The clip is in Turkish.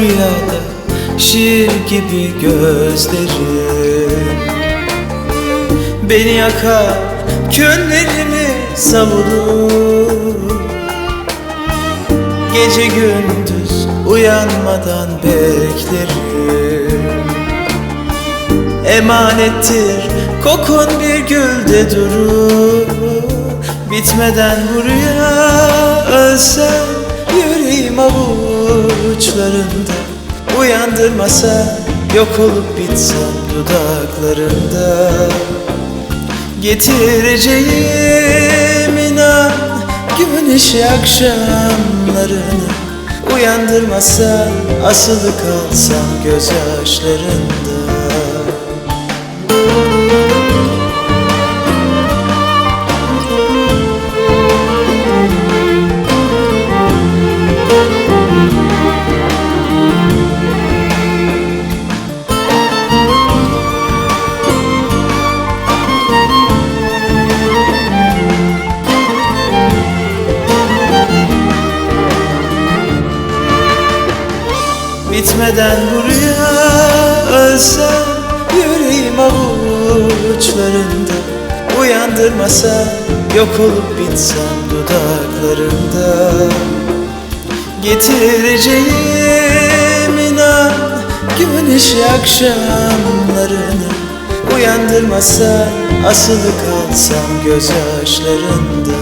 rüyada şiir gibi gözlerin Beni yakar küllerimi savurur Gece gündüz uyanmadan beklerim. Emanettir kokun bir gülde durur. Bitmeden bu rüya ölsem avuçlarında Uyandırmasa yok olup bitsem dudaklarında. Getireceğim inan güneşi akşamlarını Uyandırmasa asılı kalsam gözyaşlarında Bitmeden bu rüya ölsem Yüreğim avuçlarında Uyandırmasa yok olup bitsem dudaklarında Getireceğim inan Güneşi akşamlarını. Uyandırmasa asılı kalsam gözyaşlarında